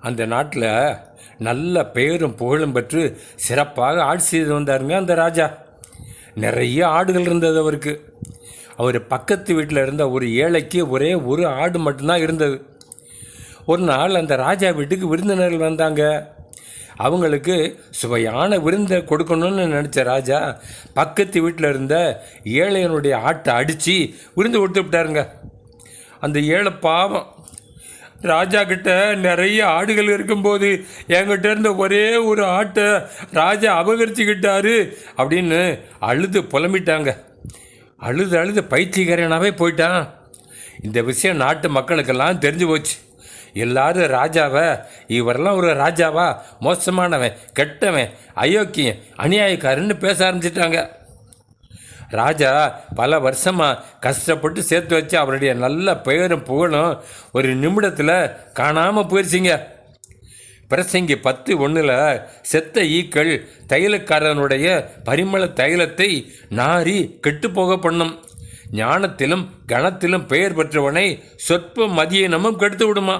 அந்த நாட்டில் நல்ல பெயரும் புகழும் பெற்று சிறப்பாக ஆட்சி செய்து வந்தாருங்க அந்த ராஜா. நிறைய ஆடுகள் இருந்தது அவருக்கு. அவர் பக்கத்து வீட்டில் இருந்த ஒரு ஏழைக்கு ஒரே ஒரு ஆடு மட்டும்தான் இருந்தது. ஒரு நாள் அந்த ராஜா வீட்டுக்கு விருந்தினர்கள் வந்தாங்க. அவங்களுக்கு சுவையான விருந்தை கொடுக்கணும்னு நினச்ச ராஜா பக்கத்து வீட்டில் இருந்த ஏழையனுடைய ஆட்டை அடித்து விருந்து கொடுத்து விட்டாருங்க. அந்த ஏழை பாவம் ராஜா கிட்ட நிறைய ஆடுகள் இருக்கும்போது என்கிட்ட இருந்த ஒரே ஒரு ஆட்டை ராஜா அபகரிச்சுக்கிட்டாரு அப்படின்னு அழுது புலம்பிட்டாங்க. அழுது அழுது பைத்தியக்காரனாவே போயிட்டான். இந்த விஷயம் நாட்டு மக்களுக்கெல்லாம் தெரிஞ்சு போச்சு. எல்லாரும் ராஜாவை இவரெல்லாம் ஒரு ராஜாவா மோசமானவன் கெட்டவன் அயோக்கியன் அநியாயக்காரன்னு பேச ஆரம்பிச்சிட்டாங்க. ராஜா பல வருஷமாக கஷ்டப்பட்டு சேர்த்து வச்சு அவருடைய நல்ல பெயரும் புகழும் ஒரு நிமிடத்தில் காணாமல் போயிடுச்சிங்க பிரசங்கி பத்து ஒன்றில் செத்த ஈக்கள் தைலக்காரனுடைய பரிமள தைலத்தை நாரி கெட்டுப்போக பண்ணும். ஞானத்திலும் கணத்திலும் பெயர் பெற்றவனை சொற்ப மதியினமும் கெடுத்து விடுமா.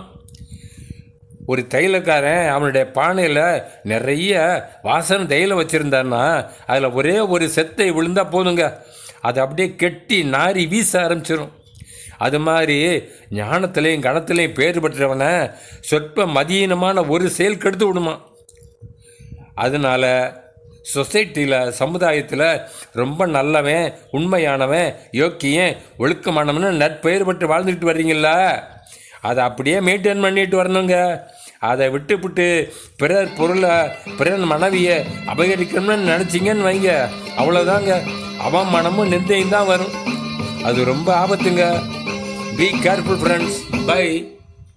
ஒரு தைலக்காரன் அவனுடைய பானையில் நிறைய வாசனை தைலம் வச்சுருந்தான்னா அதில் ஒரே ஒரு செத்தை விழுந்தா போதுங்க. அது அப்படியே கெட்டி நாரி வீச ஆரம்பிச்சிடும் அது மாதிரி ஞானத்திலையும் கணத்திலையும் பேர் பெற்றவனை சொற்ப மதியீனமான ஒரு செயல் கெடுத்து விடுமா அதனால சொசைட்டியில் சமுதாயத்தில் ரொம்ப நல்லவன் உண்மையானவன் யோக்கியன் ஒழுக்கமானவன்னு நற்பெயர் பெற்று வாழ்ந்துக்கிட்டு வர்றீங்களா அதை அப்படியே மெயின்டைன் பண்ணிட்டு வரணுங்க. அதை விட்டுப்புட்டு பிறர் பொருளை பிறர் மனைவியை அபகரிக்கணும்னு நினச்சிங்கன்னு வைங்க. அவ்வளோதாங்க அவன் மனமும் நிந்தையும் தான் வரும். அது ரொம்ப ஆபத்துங்க. Be careful friends bye